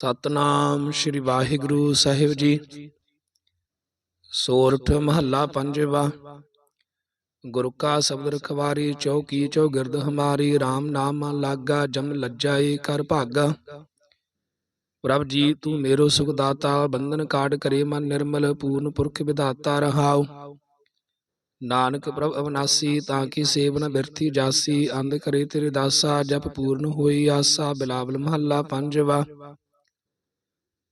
ਸਤਨਾਮ ਸ੍ਰੀ ਵਾਹਿਗੁਰੂ ਸਾਹਿਬ ਜੀ। ਸੋਰਠ ਮਹੱਲਾ ਪੰਜਵਾ। ਗੁਰੂ ਕਾ ਸ਼ਬਦ ਰਖਵਾਰੀ ਚੌਕੀ ਚੌਗਿਰਦ ਹਮਾਰੀ RAM ਨਾਮ ਲਾਗਾ ਜਮ ਲੱਜਾਏ ਕਰ ਭਾਗਾ। ਪ੍ਰਭ ਜੀ ਤੂੰ ਮੇਰੋ ਸੁਖ ਦਾਤਾ ਬੰਧਨ ਕਾਟ ਕਰੇ ਮਨ ਨਿਰਮਲ ਪੂਰਨ ਪੁਰਖ ਵਿਧਾਤਾ ਰਹਾਉ ਨਾਨਕ ਪ੍ਰਭ ਅਵਨਾਸੀ ਤਾਂ ਕੀ ਸੇਵਨ ਬਿਰਥੀ ਜਾਸੀ ਅੰਧ ਕਰੇ ਤੇਰੇ ਦਾਸਾ ਜਪ ਪੂਰਨ ਹੋਈ ਆਸਾ। ਬਿਲਾਵਲ ਮਹੱਲਾ ਪੰਜਵਾ।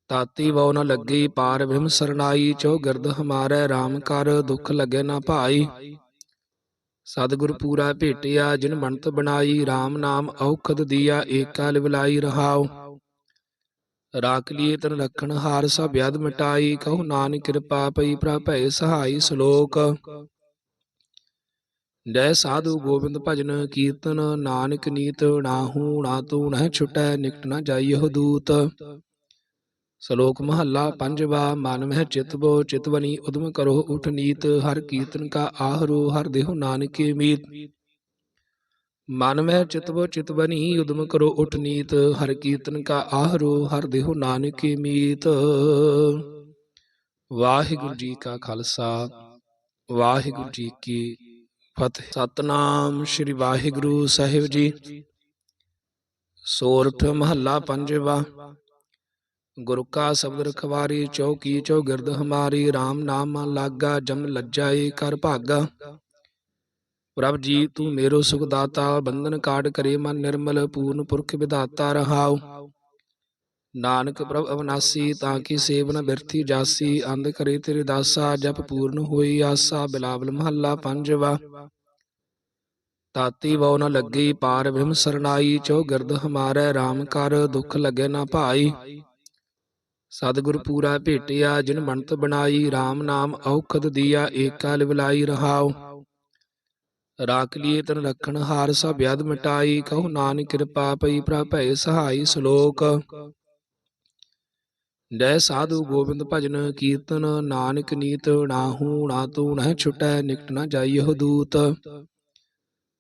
ਤਾਤੀ ਵਉ ਨ ਲੱਗੀ ਪਾਰ ਬ੍ਰਹਮ ਸਰਨਾਈ, ਚੋ ਗਿਰਦ ਹਮਾਰੇ RAM ਕਰ ਦੁਖ ਲਗੇ ਨਾ ਭਾਈ। ਸਤਿਗੁਰ ਪੂਰਾ ਭੇਟਿਆ, ਜਿਨ ਬਣਤ ਬਣਾਈ RAM ਨਾਮ ਔਖਦ ਦੀਆ, ਏਕਾ ਲਿਵਲਾਈ ਰਹਾਉ। ਰਾਖ ਲੀਏ ਤਨ ਰਖਣ ਹਾਰ ਸਭ ਯਦ ਮਿਟਾਈ, ਕਹੋ ਨਾਨਕ ਕਿਰਪਾ ਪਈ ਪ੍ਰਭ ਭੈ ਸਹਾਈ ਸ਼ਲੋਕ। ਜੈ ਸਾਧੂ ਗੋਬਿੰਦ ਭਜਨ ਕੀਰਤਨ, ਨਾਨਕ ਨੀਤ ਨਾਹੂ ਨਾ ਤੂ ਨਹਿ ਛੁਟੈ, ਨਿਕਟ ਨਾ ਜਾਈਹੁ ਦੂਤ। ਸ਼ਲੋਕ ਮਹੱਲਾ ਪੰਜਵਾ ਮਨ ਮਹਿ ਚਿਤਬੋ ਚਿਤਵਨੀ ਉਦਮ ਕਰੋ ਉਠ ਨੀਤ ਹਰ ਕੀਰਤਨ ਕਾ ਆਹਰੋ ਹਰ ਦੇਹੁ ਨਾਨਕੇ ਮੀਤ। ਮਨ ਮਹਿ ਚਿਤਬੋ ਚਿਤਵਨੀ ਉਦਮ ਕਰੋ ਉਠ ਨੀਤ ਹਰ ਕੀਰਤਨ ਕਾ ਆਹਰੋ ਹਰ ਦੇਹੁ ਨਾਨਕੇ ਮੀਤ। ਵਾਹਿਗੁਰੂ ਜੀ ਕਾ ਖਾਲਸਾ। ਵਾਹਿਗੁਰੂ ਜੀ ਕੀ ਫਤਿਹ। ਸਤਨਾਮ ਸ੍ਰੀ ਵਾਹਿਗੁਰੂ ਸਾਹਿਬ ਜੀ। ਸੋਰਠ ਮਹੱਲਾ ਪੰਜਵਾ। ਗੁਰੂ ਕਾ ਸ਼ਬਦ ਰਖਵਾਰੀ, ਚੌਕੀ ਚੌਗਿਰਦ ਹਮਾਰੀ RAM ਨਾਮ ਲਾਗਾ, ਜਮ ਲੱਜਾਏ ਕਰ ਭਾਗਾ। ਪ੍ਰਭ ਜੀ, ਤੂੰ ਮੇਰੋ ਸੁਖ ਦਾਤਾ ਬੰਧਨ ਕਾਟ ਕਰੇ ਮਨ ਨਿਰਮਲ, ਪੂਰਨ ਪੁਰਖ ਵਿਧਾਤਾ ਰਹਾਉ। ਨਾਨਕ ਪ੍ਰਭ ਅਵਨਾਸੀ, ਤਾਂ ਕੀ ਸੇਵਨ ਬਿਰਥੀ ਜਾਸੀ, ਅੰਧ ਕਰੇ ਤੇਰੇ ਦਾਸਾ, ਜਪ ਪੂਰਨ ਹੋਈ ਆਸਾ, ਬਿਲਾਵਲ ਮਹੱਲਾ ਪੰਜਵਾ। ਤਾਤੀ ਵਉ ਨ ਲੱਗੀ ਪਾਰ ਬ੍ਰਹਮ ਸਰਨਾਈ ਚੋ ਗਿਰਦ ਹਮਾਰੇ RAM ਕਰ ਦੁਖ ਲਗੇ ਨਾ ਭਾਈ। ਸਤਿਗੁਰ ਪੂਰਾ ਭੇਟਿਆ, ਜਿਨ ਬਣਤ ਬਣਾਈ RAM ਨਾਮ ਔਖਦ ਦੀਆ, ਏਕਾ ਲਿਵਲਾਈ ਰਹਾਉ। ਰਾਖ ਲੀਏ ਤਨ ਰਖਣ, ਹਾਰ ਸਭ ਯਦ ਮਿਟਾਈ, ਕਹੋ ਨਾਨਕ ਕਿਰਪਾ ਪਈ, ਪ੍ਰਭ ਭੈ ਸਹਾਈ ਸ਼ਲੋਕ। ਜੈ ਸਾਧੂ ਗੋਬਿੰਦ ਭਜਨ, ਕੀਰਤਨ ਨਾਨਕ ਨੀਤ, ਨਾਹੂ ਨਾ ਤੂ ਨਹਿ ਛੁਟੈ, ਨਿਕਟ ਨਾ ਜਾਈਹੁ ਦੂਤ।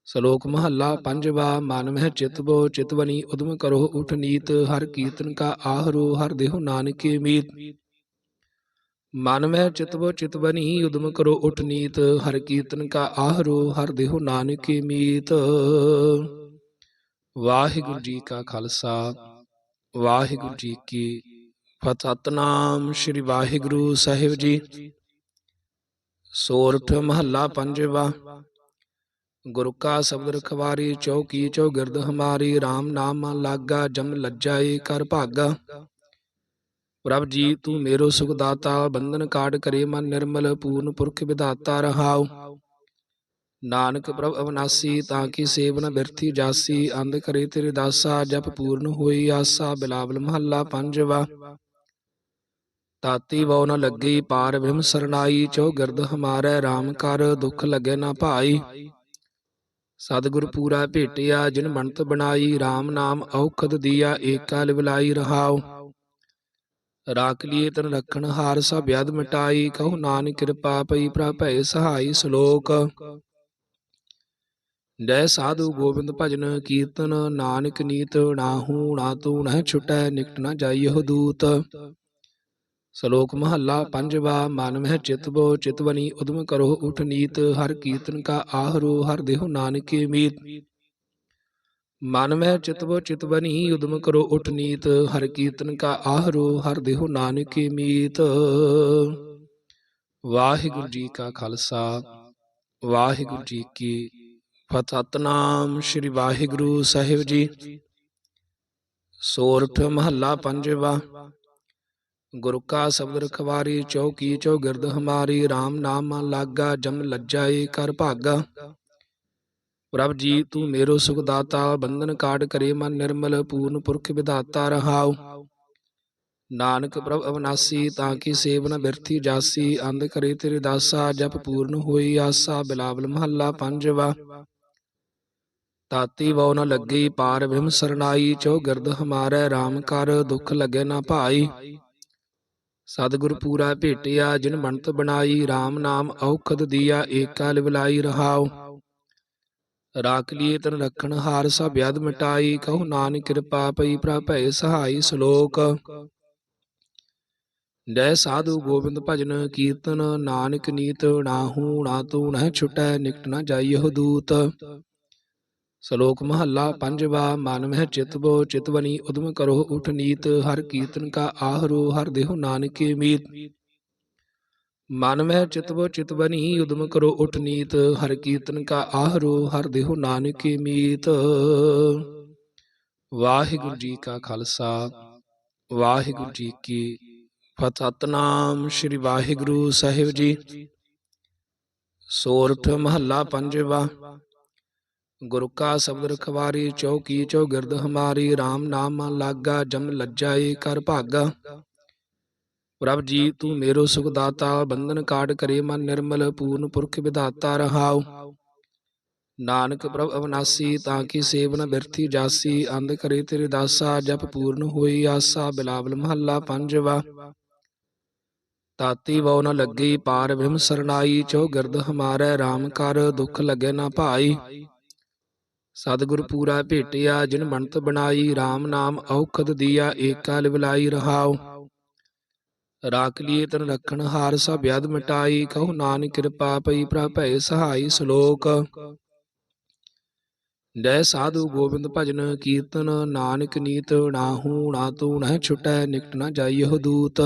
ਸ਼ਲੋਕ ਮਹੱਲਾ ਪੰਜਵਾ ਮਨ ਮਹਿ ਚਿਤਬੋ ਚਿਤਵਨੀ ਉਦਮ ਕਰੋ ਉਠ ਨੀਤ ਹਰ ਕੀਰਤਨ ਕਾ ਆਹਰੋ ਹਰ ਦੇਹੁ ਨਾਨਕੇ ਮੀਤ ਮਨ ਮਹਿ ਚਿਤਬੋ ਚਿਤਵਨੀ ਉਦਮ ਕਰੋ ਉਠ ਨੀਤ ਹਰ ਕੀਰਤਨ ਕਾ ਆਹਰੋ ਹਰ ਦੇਹੁ ਨਾਨਕੇ ਮੀਤ ਵਾਹਿਗੁਰੂ ਜੀ ਕਾ ਖਾਲਸਾ ਵਾਹਿਗੁਰੂ ਜੀ ਕੀ ਫਤਿਹ ਸਤਨਾਮ ਸ੍ਰੀ ਵਾਹਿਗੁਰੂ ਸਾਹਿਬ ਜੀ ਸੋਰਠ ਮਹੱਲਾ ਪੰਜਵਾ ਗੁਰੂ ਕਾ ਸ਼ਬਦ ਰਖਵਾਰੀ ਚੌਕੀ ਚੌਗਿਰਦ ਹਮਾਰੀ RAM ਨਾਮ ਮਨ ਲਾਗਾ, ਜਮ ਲੱਜਾਏ ਕਰ ਭਾਗਾ। ਪ੍ਰਭ ਜੀ, ਤੂੰ ਮੇਰੋ ਸੁਖ ਦਾਤਾ, ਬੰਧਨ ਕਾਟ ਕਰੇ ਮਨ ਨਿਰਮਲ, ਪੂਰਨ ਪੁਰਖ ਵਿਧਾਤਾ ਰਹਾਉ। ਨਾਨਕ ਪ੍ਰਭ ਅਵਨਾਸੀ, ਤਾਂ ਕੀ ਸੇਵਨ ਬਿਰਥੀ ਜਾਸੀ, ਅੰਧ ਕਰੇ ਤੇਰੇ ਦਾਸਾ, ਜਪ ਪੂਰਨ ਹੋਈ ਆਸਾ, ਬਿਲਾਵਲ ਮਹੱਲਾ ਪੰਜਵਾ। ਤਾਤੀ ਵਉ ਨ ਲੱਗੀ, ਪਾਰ ਬ੍ਰਹਮ ਸਰਨਾਈ, ਚੋ ਗਿਰਦ ਹਮਾਰੇ RAM ਕਰ ਦੁਖ ਲਗੇ ਨਾ ਭਾਈ। ਸਤਿਗੁਰ ਪੂਰਾ ਭੇਟਿਆ, ਜਿਨ ਬਣਤ ਬਣਾਈ RAM ਨਾਮ ਔਖਦ ਦੀਆ, ਏਕਾ ਲਿਵਲਾਈ ਰਹਾਉ। ਰਾਖ ਲੀਏ ਤਨ ਰਖਣ ਹਾਰ ਸਭ ਯਦ ਮਿਟਾਈ, ਕਹੋ ਨਾਨਕ ਕਿਰਪਾ ਪਈ ਪ੍ਰਭ ਭੈ ਸਹਾਈ ਸ਼ਲੋਕ। ਜੈ ਸਾਧੂ ਗੋਬਿੰਦ ਭਜਨ ਕੀਰਤਨ, ਨਾਨਕ ਨੀਤ ਨਾਹੂ ਨਾ ਤੂ ਨਹਿ ਛੁਟੈ, ਨਿਕਟ ਨਾ ਜਾਈਹੁ ਦੂਤ। ਸ਼ਲੋਕ ਮਹੱਲਾ ਪੰਜਵਾ ਮਨ ਮਹਿ ਚਿਤਬੋ। ਚਿਤਵਨੀ ਉਦਮ ਕਰੋ ਉਠ ਨੀਤ ਹਰ ਕੀਰਤਨ ਕਾ ਆਹਰੋ ਹਰ ਦੇਹੁ ਨਾਨਕੇ ਮੀਤ। ਮਨ ਮਹਿ ਚਿਤਬੋ ਚਿਤਵਨੀ ਉਦਮ ਕਰੋ ਉਠ ਨੀਤ ਹਰ ਕੀਰਤਨ ਕਾ ਆਹਰੋ ਹਰ ਦੇਹੁ ਨਾਨਕੇ ਮੀਤ। ਵਾਹਿਗੁਰੂ ਜੀ ਕਾ ਖਾਲਸਾ ਵਾਹਿਗੁਰੂ ਜੀ ਕੀ ਫਤਿਹ। ਸਤਨਾਮ ਸ੍ਰੀ ਵਾਹਿਗੁਰੂ ਸਾਹਿਬ ਜੀ। ਸੋਰਠ ਮਹੱਲਾ ਪੰਜਵਾ ਗੁਰੂ ਕਾ ਸ਼ਬਦ ਰਖਵਾਰੀ ਚੌਕੀ ਚੌਗਿਰਦ ਹਮਾਰੀ RAM ਨਾਮ ਲਾਗਾ, ਜਮ ਲੱਜਾਏ ਕਰ ਭਾਗਾ। ਪ੍ਰਭ ਜੀ, ਤੂੰ ਮੇਰੋ ਸੁਖ ਦਾਤਾ ਬੰਧਨ ਕਾਟ ਕਰੇ ਮਨ ਨਿਰਮਲ, ਪੂਰਨ ਪੁਰਖ ਵਿਧਾਤਾ ਰਹਾਉ। ਨਾਨਕ ਪ੍ਰਭ ਅਵਨਾਸੀ, ਤਾਂ ਕੀ ਸੇਵਨ ਬਿਰਥੀ ਜਾਸੀ, ਅੰਧ ਕਰੇ ਤੇਰੇ ਦਾਸਾ, ਜਪ ਪੂਰਨ ਹੋਈ ਆਸਾ, ਬਿਲਾਵਲ ਮਹੱਲਾ ਪੰਜਵਾ। ਤਾਤੀ ਵਉ ਨ ਲੱਗੀ, ਪਾਰ ਬ੍ਰਹਮ ਸਰਨਾਈ, ਚੋ ਗਿਰਦ ਹਮਾਰੇ RAM ਕਰ ਦੁਖ ਲਗੇ ਨਾ ਭਾਈ। ਸਤਿਗੁਰ ਪੂਰਾ ਭੇਟਿਆ, ਜਿਨ ਬਣਤ ਬਣਾਈ RAM ਨਾਮ ਔਖਦ ਦੀਆ ਏਕਾ ਲਿਵਲਾਈ ਰਹਾਉ। ਰਾਖ ਲਿਏ ਤਨ ਰੱਖਣ ਹਾਰ ਸਭ ਯਦ ਮਿਟਾਈ, ਕਹੋ ਨਾਨਕ ਕਿਰਪਾ ਪਈ ਪ੍ਰਭ ਭੈ ਸਹਾਈ ਸ਼ਲੋਕ। ਜੈ ਸਾਧੂ ਗੋਬਿੰਦ ਭਜਨ ਕੀਰਤਨ, ਨਾਨਕ ਨੀਤ ਨਾਹੂ, ਨਾ ਤੂ ਨਹਿ ਛੁਟੈ, ਨਿਕਟ ਨਾ ਜਾਈਹੁ ਦੂਤ। ਸ਼ਲੋਕ ਮਹੱਲਾ ਪੰਜਵਾ ਮਨ ਮਹਿ ਚਿਤਬੋ ਚਿਤਵਨੀ ਉਦਮ ਕਰੋ ਉਠ ਨੀਤ ਹਰ ਕੀਰਤਨ ਕਾ ਆਹਰੋ ਹਰ ਦੇਹੁ ਨਾਨਕੇ ਮੀਤ ਮਨ ਮਹਿ ਚਿਤਬੋ ਚਿਤਵਨੀ ਉਦਮ ਕਰੋ ਉਠ ਨੀਤ ਹਰ ਕੀਰਤਨ ਕਾ ਆਹਰੋ ਹਰ ਦੇਹੁ ਨਾਨਕੇ ਮੀਤ ਵਾਹਿਗੁਰੂ ਜੀ ਕਾ ਖਾਲਸਾ ਵਾਹਿਗੁਰੂ ਜੀ ਕੀ ਫਤਿਹ ਸਤਨਾਮ ਸ੍ਰੀ ਵਾਹਿਗੁਰੂ ਸਾਹਿਬ ਜੀ ਸੋਰਠ ਮਹੱਲਾ ਪੰਜਵਾ ਗੁਰੂ ਕਾ ਸ਼ਬਦ ਰਖਵਾਰੀ ਚੌਕੀ ਚੌਗਿਰਦ ਹਮਾਰੀ RAM ਨਾਮ ਲਾਗਾ, ਜਮ ਲੱਜਾਏ ਕਰ ਭਾਗਾ। ਪ੍ਰਭ ਜੀ, ਤੂੰ ਮੇਰੋ ਸੁਖ ਦਾਤਾ ਬੰਧਨ ਕਾਟ ਕਰੇ ਮਨ ਨਿਰਮਲ, ਪੂਰਨ ਪੁਰਖ ਵਿਧਾਤਾ ਰਹਾਉ। ਨਾਨਕ ਪ੍ਰਭ ਅਵਨਾਸੀ, ਤਾਂ ਕੀ ਸੇਵਨ ਬਿਰਥੀ ਜਾਸੀ, ਅੰਧ ਕਰੇ ਤੇਰੇ ਦਾਸਾ, ਜਪ ਪੂਰਨ ਹੋਈ ਆਸਾ, ਬਿਲਾਵਲ ਮਹੱਲਾ ਪੰਜਵਾ। ਤਾਤੀ ਵਉ ਨ ਲੱਗੀ, ਪਾਰ ਬ੍ਰਹਮ ਸਰਨਾਈ, ਚੋ ਗਿਰਦ ਹਮਾਰੇ RAM ਕਰ ਦੁਖ ਲਗੇ ਨਾ ਭਾਈ। ਸਤਿਗੁਰ ਪੂਰਾ ਭੇਟਿਆ, ਜਿਨ ਬਣਤ ਬਣਾਈ RAM ਨਾਮ ਔਖਦ ਦੀਆ, ਏਕਾ ਲਿਵਲਾਈ ਰਹਾਉ। ਰਾਖ ਲਿਏ ਤਨ ਰਖਣ ਹਾਰ ਸਭ ਯਦ ਮਿਟਾਈ, ਕਹੋ ਨਾਨਕ ਕਿਰਪਾ ਪਈ ਪ੍ਰਭ ਭੈ ਸਹਾਈ ਸ਼ਲੋਕ। ਜੈ ਸਾਧੂ ਗੋਬਿੰਦ ਭਜਨ, ਕੀਰਤਨ ਨਾਨਕ ਨੀਤ, ਨਾਹੂ ਨਾ ਤੂ ਨਹਿ ਛੁਟੈ, ਨਿਕਟ ਨਾ ਜਾਈਹੁ ਦੂਤ।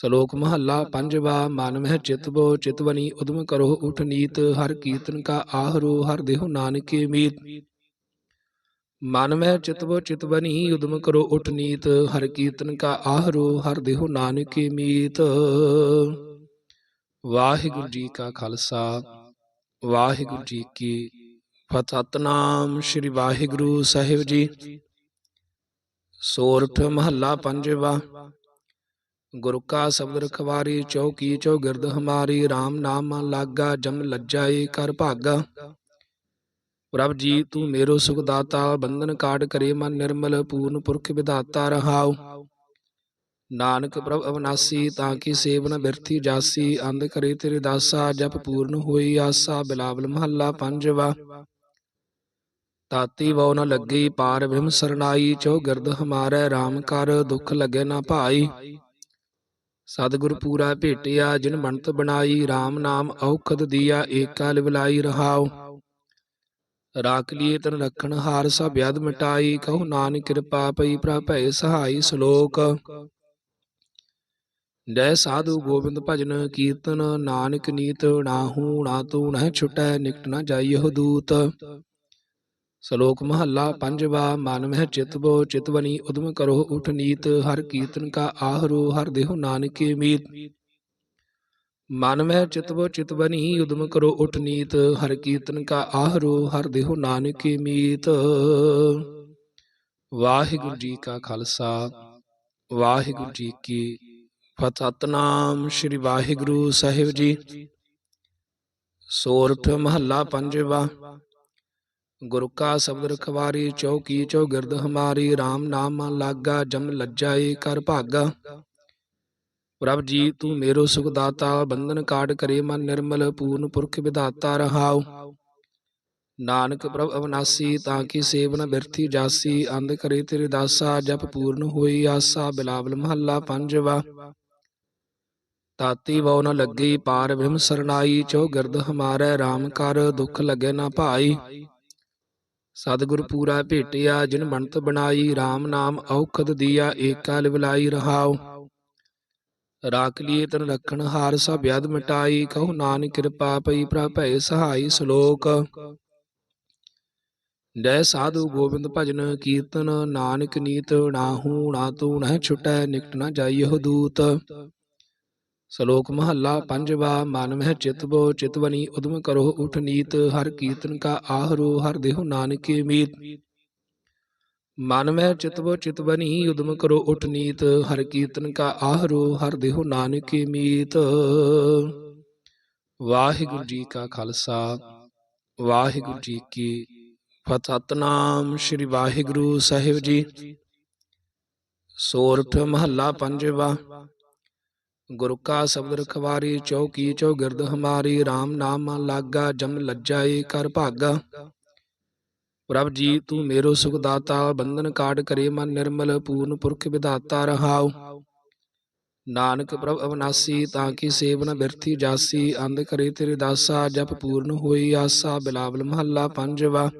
ਸ਼ਲੋਕ ਮਹੱਲਾ ਪੰਜਵਾ, ਮਨ ਮਹਿ ਚਿਤਬੋ ਚਿਤਵਨੀ ਉਦਮ ਕਰੋ ਉਠ ਨੀਤ, ਹਰ ਕੀਰਤਨ ਕਾ ਆਹਰੋ, ਹਰ ਦੇਹੁ ਨਾਨਕੇ ਮੀਤ। ਮਨ ਮਹਿ ਚਿਤਬੋ ਚਿਤਵਨੀ ਉਦਮ ਕਰੋ ਉਠ ਨੀਤ, ਹਰ ਕੀਰਤਨ ਕਾ ਆਹਰੋ, ਹਰ ਦੇਹੁ ਨਾਨਕੇ ਮੀਤ। ਵਾਹਿਗੁਰੂ ਜੀ ਕਾ ਖਾਲਸਾ, ਵਾਹਿਗੁਰੂ ਜੀ ਕੀ ਫਤਿਹ ਸਤਨਾਮ ਸ੍ਰੀ ਵਾਹਿਗੁਰੂ ਸਾਹਿਬ ਜੀ। ਸੋਰਠ ਮਹੱਲਾ ਪੰਜਵਾ ਗੁਰੂ ਕਾ ਸ਼ਬਦ ਰਖਵਾਰੀ ਚੌਕੀ ਚੌਗਿਰਦ ਹਮਾਰੀ RAM ਨਾਮ ਲਾਗਾ, ਜਮ ਲੱਜਾਏ ਕਰ ਭਾਗਾ। ਪ੍ਰਭ ਜੀ, ਤੂੰ ਮੇਰੋ ਸੁਖ ਦਾਤਾ, ਬੰਧਨ ਕਾਟ ਕਰੇ ਮਨ ਨਿਰਮਲ, ਪੂਰਨ ਪੁਰਖ ਵਿਧਾਤਾ ਰਹਾਉ। ਨਾਨਕ ਪ੍ਰਭ ਅਵਨਾਸੀ, ਤਾਂ ਕੀ ਸੇਵਨ ਬਿਰਥੀ ਜਾਸੀ, ਅੰਧ ਕਰੇ ਤੇਰੇ ਦਾਸਾ, ਜਪ ਪੂਰਨ ਹੋਈ ਆਸਾ, ਬਿਲਾਵਲ ਮਹੱਲਾ ਪੰਜਵਾ। ਤਾਤੀ ਵਉ ਨ ਲੱਗੀ, ਪਾਰ ਬ੍ਰਹਮ ਸਰਨਾਈ, ਚੋ ਗਿਰਦ ਹਮਾਰੇ RAM ਕਰ ਦੁਖ ਲਗੇ ਨਾ ਭਾਈ। ਸਤਿਗੁਰ ਪੂਰਾ ਭੇਟਿਆ, ਜਿਨ ਬਣਤ ਬਣਾਈ RAM ਨਾਮ ਔਖਦ ਦੀਆ, ਏਕਾ ਲਿਵਲਾਈ ਰਹਾਉ। ਰਾਖ ਲਿਏ ਤਨ ਰਖਣ ਹਾਰ ਸਭ ਯਦ ਮਿਟਾਈ, ਕਹੋ ਨਾਨਕ ਕਿਰਪਾ ਪਈ ਪ੍ਰਭ ਭੈ ਸਹਾਈ ਸ਼ਲੋਕ। ਜੈ ਸਾਧੂ ਗੋਬਿੰਦ ਭਜਨ ਕੀਰਤਨ, ਨਾਨਕ ਨੀਤ ਨਾਹੂ ਨਾ ਤੂ ਨਹਿ ਛੁਟੈ, ਨਿਕਟ ਨਾ ਜਾਈਹੁ ਦੂਤ। ਸ਼ਲੋਕ ਮਹੱਲਾ ਪੰਜਵਾ ਮਨ ਮਹਿ ਚਿਤਬੋ ਚਿਤਵਨੀ ਉਦਮ ਕਰੋ ਉਠ ਨੀਤ ਹਰ ਕੀਰਤਨ ਕਾ ਆਹਰੋ ਹਰ ਦੇਹੁ ਨਾਨਕੇ ਮੀਤ ਮਨ ਮਹਿ ਚਿਤਬੋ ਚਿਤਵਨੀ ਉਦਮ ਕਰੋ ਉਠ ਨੀਤ ਹਰ ਕੀਰਤਨ ਕਾ ਆਹਰੋ ਹਰ ਦੇਹੁ ਨਾਨਕੇ ਮੀਤ ਵਾਹਿਗੁਰੂ ਜੀ ਕਾ ਖਾਲਸਾ ਵਾਹਿਗੁਰੂ ਜੀ ਕੀ ਫਤਿਹ ਸਤਨਾਮ ਸ੍ਰੀ ਵਾਹਿਗੁਰੂ ਸਾਹਿਬ ਜੀ ਸੋਰਠ ਮਹੱਲਾ ਪੰਜਵਾ ਗੁਰੂ ਕਾ ਸ਼ਬਦ ਰਖਵਾਰੀ ਚੌਕੀ ਚੌਗਿਰਦ ਹਮਾਰੀ RAM ਨਾਮ ਲਾਗਾ, ਜਮ ਲੱਜਾਏ ਕਰ ਭਾਗਾ। ਪ੍ਰਭ ਜੀ, ਤੂੰ ਮੇਰੋ ਸੁਖ ਦਾਤਾ ਬੰਧਨ ਕਾਟ ਕਰੇ ਮਨ ਨਿਰਮਲ, ਪੂਰਨ ਪੁਰਖ ਵਿਧਾਤਾ ਰਹਾਉ। ਨਾਨਕ ਪ੍ਰਭ ਅਵਨਾਸੀ, ਤਾਂ ਕੀ ਸੇਵਨ ਬਿਰਥੀ ਜਾਸੀ, ਅੰਧ ਕਰੇ ਤੇਰੇ ਦਾਸਾ, ਜਪ ਪੂਰਨ ਹੋਈ ਆਸਾ, ਬਿਲਾਵਲ ਮਹੱਲਾ ਪੰਜਵਾ। ਤਾਤੀ ਵਉ ਨ ਲੱਗੀ ਪਾਰ ਬ੍ਰਹਮ ਸਰਨਾਈ ਚੋ ਗਿਰਦ ਹਮਾਰੇ RAM ਕਰ ਦੁਖ ਲਗੇ ਨਾ ਭਾਈ। ਸਤਿਗੁਰ ਪੂਰਾ ਭੇਟਿਆ, ਜਿਨ ਬਣਤ ਬਣਾਈ RAM ਨਾਮ ਔਖਦ ਦੀਆ, ਏਕਾ ਲਿਵਲਾਈ ਰਹਾਉ। ਰਾਖ ਲਿਏ ਤਨ ਰਖਣ ਹਾਰ ਸਭ ਯਦ ਮਿਟਾਈ, ਕਹੋ ਨਾਨਕ ਕਿਰਪਾ ਪਈ ਪ੍ਰਭ ਭੈ ਸਹਾਈ ਸ਼ਲੋਕ। ਜੈ ਸਾਧੂ ਗੋਬਿੰਦ ਭਜਨ ਕੀਰਤਨ, ਨਾਨਕ ਨੀਤ ਨਾਹੂ ਨਾ ਤੂ ਨਹਿ ਛੁਟੈ, ਨਿਕਟ ਨਾ ਜਾਈਹੁ ਦੂਤ। ਸ਼ਲੋਕ ਮਹੱਲਾ ਪੰਜਵਾ ਮਨ ਮਹਿ ਚਿਤਬੋ ਚਿਤਵਨੀ ਉਦਮ ਕਰੋ ਉਠ ਨੀਤ ਹਰ ਕੀਰਤਨ ਕਾ ਆਹਰੋ ਹਰ ਦੇਹੁ ਨਾਨਕੇ ਮੀਤ ਮਨ ਮਹਿ ਚਿਤਬੋ ਚਿਤਵਨੀ ਉਦਮ ਕਰੋ ਉਠ ਨੀਤ ਹਰ ਕੀਰਤਨ ਕਾ ਆਹਰੋ ਹਰ ਦੇਹੁ ਨਾਨਕੇ ਮੀਤ ਵਾਹਿਗੁਰੂ ਜੀ ਕਾ ਖਾਲਸਾ ਵਾਹਿਗੁਰੂ ਜੀ ਕੀ ਫਤਿਹ ਸਤਨਾਮ ਸ੍ਰੀ ਵਾਹਿਗੁਰੂ ਸਾਹਿਬ ਜੀ ਸੋਰਠ ਮਹੱਲਾ ਪੰਜਵਾ ਗੁਰੂ ਕਾ ਸ਼ਬਦ ਰਖਵਾਰੀ ਚੌਕੀ ਚੌਗਿਰਦ ਹਮਾਰੀ RAM ਨਾਮ ਲਾਗਾ, ਜਮ ਲੱਜਾਏ ਕਰ ਭਾਗਾ। ਪ੍ਰਭ ਜੀ, ਤੂੰ ਮੇਰੋ ਸੁਖ ਦਾਤਾ, ਬੰਧਨ ਕਾਟ ਕਰੇ ਮਨ ਨਿਰਮਲ, ਪੂਰਨ ਪੁਰਖ ਵਿਧਾਤਾ ਰਹਾਉ। ਨਾਨਕ ਪ੍ਰਭ ਅਵਨਾਸੀ, ਤਾਂ ਕੀ ਸੇਵ ਬਿਰਥੀ ਜਾਸੀ, ਅੰਧ ਕਰੇ ਤੇਰੇ ਦਾਸਾ, ਜਪ ਪੂਰਨ ਹੋਈ ਆਸਾ, ਬਿਲਾਵਲ ਮਹੱਲਾ ਪੰਜਵਾ।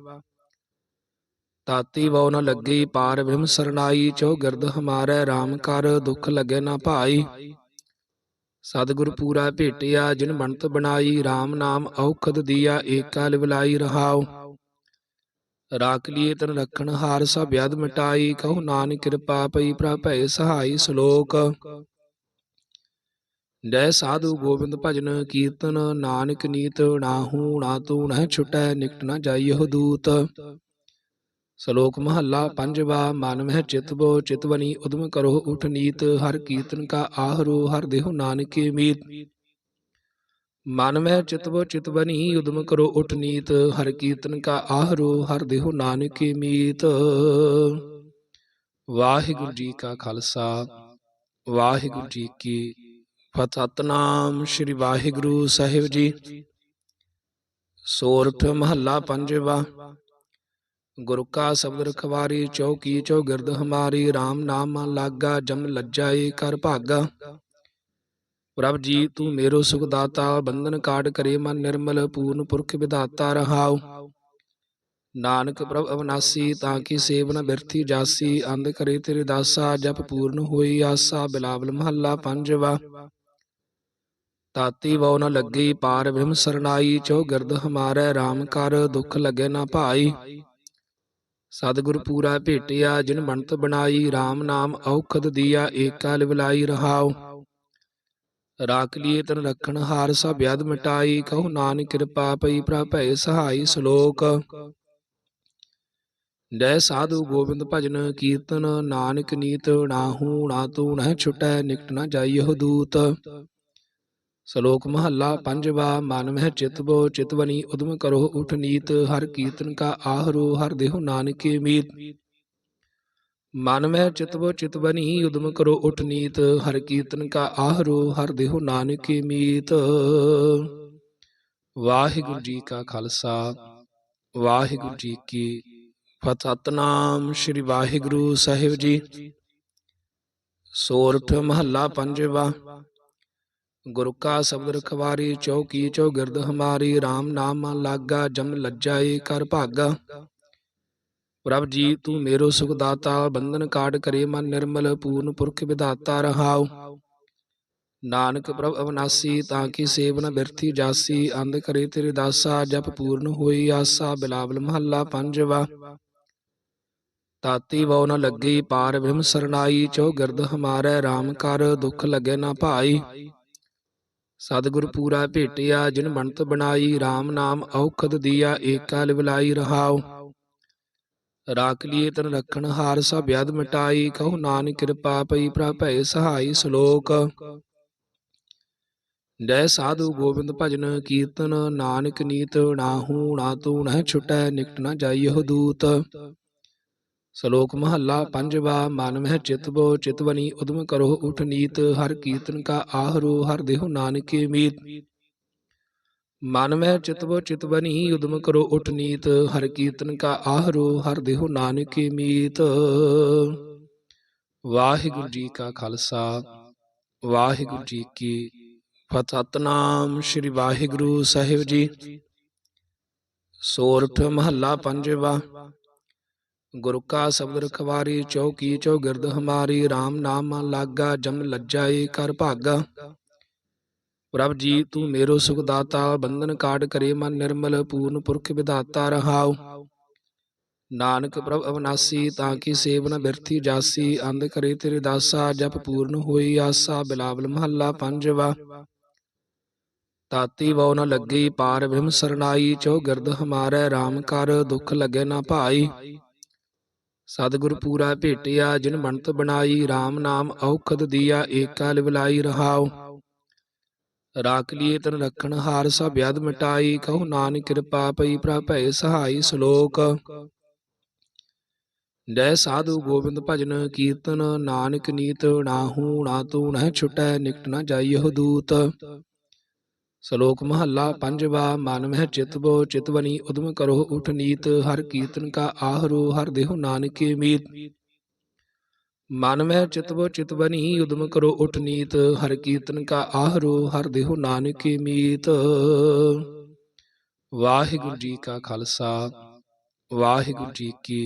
ਤਾਤੀ ਵਉ ਨ ਲੱਗੀ ਪਾਰ ਬ੍ਰਹਮ ਸਰਨਾਈ, ਚੋ ਗਿਰਦ ਹਮਾਰੇ RAM ਕਰ ਦੁਖ ਲਗੇ ਨਾ ਭਾਈ। ਸਤਿਗੁਰ ਪੂਰਾ ਭੇਟਿਆ, ਜਿਨ ਬਣਤ ਬਣਾਈ RAM ਨਾਮ ਔਖਦ ਦੀਆ, ਏਕਾ ਲਿਵਲਾਈ ਰਹਾਉ। ਰਾਖ ਲੀਏ ਤਨ ਰਖਣ ਹਾਰ ਸਭ ਯਦ ਮਿਟਾਈ, ਕਹੂ ਨਾਨਕ ਕਿਰਪਾ ਪਈ ਪ੍ਰਭ ਭੈ ਸਹਾਈ ਸ਼ਲੋਕ। ਜੈ ਸਾਧੂ ਗੋਬਿੰਦ ਭਜਨ ਕੀਰਤਨ, ਨਾਨਕ ਨੀਤ ਨਾਹੂ ਨਾ ਤੂ ਨਹਿ ਛੁਟੈ, ਨਿਕਟ ਨ ਜਾਈਹੁ ਦੂਤ। ਸ਼ਲੋਕ ਮਹੱਲਾ ਪੰਜਵਾ ਮਨ ਮਹਿ ਚਿਤ ਬੋ ਚਿਤਵਨੀ ਉਦਮ ਕਰੋ ਉਠ ਨੀਤ ਹਰ ਕੀਰਤਨ ਕਾ ਆਹਰੋ ਹਰ ਦੇਹੁ ਨਾਨਕੇ ਮੀਤ। ਮਨ ਮਹਿ ਚਿਤ ਬੋ ਚਿਤਵਨੀ ਉਦਮ ਕਰੋ ਉਠ ਨੀਤ ਹਰ ਕੀਰਤਨ ਕਾ ਆਹਰੋ ਹਰ ਦੇਹੁ ਨਾਨਕੇ ਮੀਤ। ਵਾਹਿਗੁਰੂ ਜੀ ਕਾ ਖਾਲਸਾ ਵਾਹਿਗੁਰੂ ਜੀ ਕੀ ਫਤਿਹ। ਸਤਨਾਮ ਸ੍ਰੀ ਵਾਹਿਗੁਰੂ ਸਾਹਿਬ ਜੀ। ਸੋਰਠ ਮਹੱਲਾ ਪੰਜਵਾ। ਗੁਰੂ ਕਾ ਸ਼ਬਦ ਰਖਵਾਰੀ ਚੌਕੀ ਚੌਗਿਰਦ ਹਮਾਰੀ RAM ਨਾਮ ਲਾਗਾ, ਜਮ ਲੱਜਾਏ ਕਰ ਭਾਗਾ। ਪ੍ਰਭ ਜੀ, ਤੂੰ ਮੇਰੋ ਸੁਖ ਦਾਤਾ ਬੰਧਨ ਕਾਟ ਕਰੇ ਮਨ ਨਿਰਮਲ, ਪੂਰਨ ਪੁਰਖ ਵਿਧਾਤਾ ਰਹਾਉ। ਨਾਨਕ ਪ੍ਰਭ ਅਵਨਾਸੀ, ਤਾਂ ਕੀ ਸੇਵ ਬਿਰਥੀ ਜਾਸੀ, ਅੰਧ ਕਰੇ ਤੇਰੇ ਦਾਸਾ, ਜਪ ਪੂਰਨ ਹੋਈ ਆਸਾ, ਬਿਲਾਵਲ ਮਹੱਲਾ ਪੰਜਵਾ। ਤਾਤੀ ਵਉ ਨ ਲੱਗੀ ਪਾਰ ਬ੍ਰਹਮ ਸਰਨਾਈ ਚੋ ਗਿਰਦ ਹਮਾਰੇ RAM ਕਰ ਦੁਖ ਲਗੇ ਨਾ ਭਾਈ। ਸਤਿਗੁਰ ਪੂਰਾ ਭੇਟਿਆ, ਜਿਨ ਬਣਤ ਬਣਾਈ RAM ਨਾਮ ਔਖਦ ਦੀਆ, ਏਕਾ ਲਿਵਲਾਈ ਰਹਾਉ। ਰਾਖ ਲੀਏ ਤਨ ਰਖਣ ਹਾਰ ਸਭ ਯਦ ਮਿਟਾਈ, ਕਹੂ ਨਾਨਕ ਕਿਰਪਾ ਪਈ, ਪ੍ਰਭ ਭੈ ਸਹਾਈ ਸ਼ਲੋਕ। ਜੈ ਸਾਧੂ ਗੋਬਿੰਦ ਭਜਨ ਕੀਰਤਨ, ਨਾਨਕ ਨੀਤ ਨਾਹੂ ਨਾ ਤੂ ਨਹਿ ਛੁਟੈ, ਨਿਕਟ ਨ ਜਾਈਹੁ ਦੂਤ। ਸ਼ਲੋਕ ਮਹੱਲਾ ਪੰਜਵਾ ਮਨ ਮਹਿ ਚਿਤ ਬੋ ਚਿਤਵਨੀ ਉਦਮ ਕਰੋ ਉਠ ਨੀਤ ਹਰ ਕੀਰਤਨ ਕਾ ਆਹਰੋ ਹਰ ਦੇਹੁ ਨਾਨਕੇ ਮੀਤ ਮਨ ਮਹਿ ਚਿਤ ਬੋ ਚਿਤਵਨੀ ਉਦਮ ਕਰੋ ਉਠ ਨੀਤ ਹਰ ਕੀਰਤਨ ਕਾ ਆਹਰੋ ਹਰ ਦੇਹੁ ਨਾਨਕੇ ਮੀਤ ਵਾਹਿਗੁਰੂ ਜੀ ਕਾ ਖਾਲਸਾ ਵਾਹਿਗੁਰੂ ਜੀ ਕੀ ਫਤਿਹ ਸਤਨਾਮ ਸ੍ਰੀ ਵਾਹਿਗੁਰੂ ਸਾਹਿਬ ਜੀ ਸੋਰਠ ਮਹੱਲਾ ਪੰਜਵਾ ਗੁਰੂ ਕਾ ਸ਼ਬਦ ਰਖਵਾਰੀ ਚੌਕੀ ਚੌਗਿਰਦ ਹਮਾਰੀ RAM ਨਾਮ ਲਾਗਾ, ਜਮ ਲੱਜਾਏ ਕਰ ਭਾਗਾ। ਪ੍ਰਭ ਜੀ, ਤੂੰ ਮੇਰੋ ਸੁਖ ਦਾਤਾ ਬੰਧਨ ਕਾਟ ਕਰੇ ਮਨ ਨਿਰਮਲ, ਪੂਰਨ ਪੁਰਖ ਵਿਧਾਤਾ ਰਹਾਉ। ਨਾਨਕ ਪ੍ਰਭ ਅਵਨਾਸੀ, ਤਾਂ ਕੀ ਸੇਵਨ ਨ ਬਿਰਥੀ ਜਾਸੀ, ਅੰਧ ਕਰੇ ਤੇਰੇ ਦਾਸਾ, ਜਪ ਪੂਰਨ ਹੋਈ ਆਸਾ, ਬਿਲਾਵਲ ਮਹੱਲਾ ਪੰਜਵਾ। ਤਾਤੀ ਵਉ ਨ ਲੱਗੀ, ਪਾਰ ਬ੍ਰਹਮ ਸਰਨਾਈ, ਚੋ ਗਿਰਦ ਹਮਾਰੇ RAM ਕਰ ਦੁਖ ਲਗੇ ਨਾ ਭਾਈ। ਸਤਿਗੁਰ ਪੂਰਾ ਭੇਟਿਆ, ਜਿਨ ਬਣਤ ਬਣਾਈ RAM ਨਾਮ ਔਖਦ ਦੀਆ, ਏਕਾ ਲਿਵਲਾਈ ਰਹਾਉ। ਰਾਖ ਲੀਏ ਤਨ ਰਖਣ ਹਾਰ ਸਭ ਯਦ ਮਿਟਾਈ, ਕਹੂ ਨਾਨਕ ਕਿਰਪਾ ਪਈ ਪ੍ਰਭ ਭੈ ਸਹਾਈ ਸ਼ਲੋਕ। ਜੈ ਸਾਧੂ ਗੋਬਿੰਦ ਭਜਨ ਕੀਰਤਨ, ਨਾਨਕ ਨੀਤ ਨਾਹੂ, ਨਾ ਤੂ ਨਹਿ ਛੁਟੈ, ਨਿਕਟ ਨ ਜਾਈਹੁ ਦੂਤ। ਸ਼ਲੋਕ ਮਹੱਲਾ ਪੰਜਵਾ, ਮਨ ਮਹਿ ਚਿਤ ਬੋ ਚਿਤਵਨੀ ਉਦਮ ਕਰੋ ਉਠ ਨੀਤ, ਹਰ ਕੀਰਤਨ ਕਾ ਆਹਰੋ, ਹਰ ਦੇਹੁ ਨਾਨਕੇ ਮੀਤ। ਮਨ ਮਹਿ ਚਿਤਬੋ ਚਿਤਵਨੀ ਉਦਮ ਕਰੋ ਉਠ ਨੀਤ, ਹਰ ਕੀਰਤਨ ਕਾ ਆਹਰੋ, ਹਰ ਦੇਹੁ ਨਾਨਕੇ ਮੀਤ। ਵਾਹਿਗੁਰੂ ਜੀ ਕਾ ਖਾਲਸਾ, ਵਾਹਿਗੁਰੂ ਜੀ ਕੀ ਫਤਿਹ ਸਤਨਾਮ ਸ੍ਰੀ ਵਾਹਿਗੁਰੂ ਸਾਹਿਬ ਜੀ। ਸੋਰਠ ਮਹੱਲਾ ਪੰਜਵਾ ਗੁਰੂ ਕਾ ਸ਼ਬਦ ਰਖਵਾਰੀ ਚੌਕੀ ਚੌਗਿਰਦ ਹਮਾਰੀ RAM ਨਾਮ ਲਾਗਾ, ਜਮ ਲੱਜਾਏ ਕਰ ਭਾਗਾ। ਪ੍ਰਭ ਜੀ, ਤੂੰ ਮੇਰੋ ਸੁਖ ਦਾਤਾ, ਬੰਧਨ ਕਾਟ ਕਰੇ ਮਨ ਨਿਰਮਲ, ਪੂਰਨ ਪੁਰਖ ਵਿਧਾਤਾ ਰਹਾਉ। ਨਾਨਕ ਪ੍ਰਭ ਅਵਨਾਸੀ, ਤਾਂ ਕੀ ਸੇਵਨ ਨ ਬਿਰਥੀ ਜਾਸੀ, ਅੰਧ ਕਰੇ ਤੇਰੇ ਦਾਸਾ, ਜਪ ਪੂਰਨ ਹੋਈ ਆਸਾ, ਬਿਲਾਵਲ ਮਹੱਲਾ ਪੰਜਵਾ। ਤਾਤੀ ਵਉ ਨ ਲੱਗੀ, ਪਾਰ ਬ੍ਰਹਮ ਸਰਨਾਈ ਚੋ ਗਿਰਦ ਹਮਾਰੇ RAM ਕਰ ਦੁਖ ਲਗੇ ਨਾ ਭਾਈ। ਸਤਿਗੁਰ ਪੂਰਾ ਭੇਟਿਆ, ਜਿਨ ਬਣਤ ਬਣਾਈ RAM ਨਾਮ ਔਖਦ ਦੀਆ, ਏਕਾ ਲਿਵਲਾਈ ਰਹਾਉ। ਰਾਖ ਲੀਏ ਤਨ ਰਖਣ ਹਾਰ ਸਭ ਯਦ ਮਿਟਾਈ, ਕਹੂ ਨਾਨਕ ਕਿਰਪਾ ਪਈ ਪ੍ਰਭ ਭੈ ਸਹਾਈ ਸ਼ਲੋਕ। ਜੈ ਸਾਧੂ ਗੋਬਿੰਦ ਭਜਨ ਕੀਰਤਨ, ਨਾਨਕ ਨੀਤ ਨਾਹੂ ਨਾ ਤੂ ਨਹਿ ਛੁਟੈ, ਨਿਕਟ ਨਾ ਜਾਈਹੁ ਦੂਤ। ਸ਼ਲੋਕ ਮਹੱਲਾ ਪੰਜਵਾ ਮਨ ਮਹਿ ਚਿਤਬੋ ਚਿਤਵਨੀ ਉਦਮ ਕਰੋ ਉਠ ਨੀਤ ਹਰ ਕੀਰਤਨ ਕਾ ਆਹਰੋ ਹਰ ਦੇਹੁ ਨਾਨਕੇ ਮੀਤ ਮਨ ਮਹਿ ਚਿਤਬੋ ਚਿਤਵਨੀ ਉਦਮ ਕਰੋ ਉਠ ਨੀਤ ਹਰ ਕੀਰਤਨ ਕਾ ਆਹਰੋ ਹਰ ਦੇਹੁ ਨਾਨਕੇ ਮੀਤ ਵਾਹਿਗੁਰੂ ਜੀ ਕਾ ਖਾਲਸਾ ਵਾਹਿਗੁਰੂ ਜੀ ਕੀ